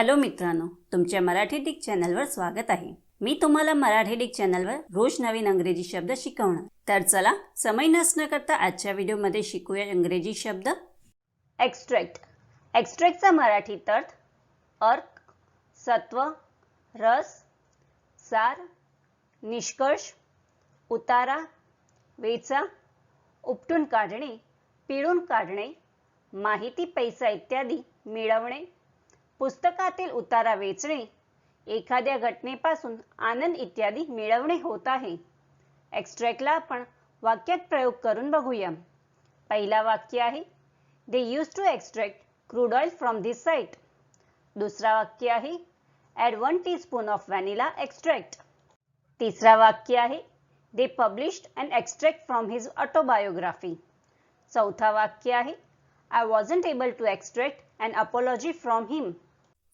Hello मित्रांनो तुमच्या Marathi Dick चॅनलवर स्वागत आहे. मी तुम्हाला मराठी डिक चॅनलवर रोज नवीन अंग्रेजी शब्द शिकवणार. तर चला समय नसणं करता आजच्या व्हिडिओमध्ये शिकूया इंग्रजी शब्द. एक्स्ट्रॅक्ट एक्स्ट्रॅक्टचा मराठीत अर्थ अर्क सत्व रस सार निष्कर्ष उतारा वेचा उपटून काढणे पिळून काढणे माहिती पैसा इत्यादी मिळवणे पुस्तकातील उतारा वेचणे एखाद्या घटनेपासून आनंद इत्यादी मिळवणे होत आहे. एक्स्ट्रॅक्टला आपण वाक्यात प्रयोग करून बघूया. पहिला वाक्य आहे they use to extract crude oil from this site दुसरा वाक्य आहे add one teaspoon of vanilla extract तिसरा वाक्य आहे they published and extract from his autobiography चौथा वाक्य आहे I wasn't able to extract and apology from him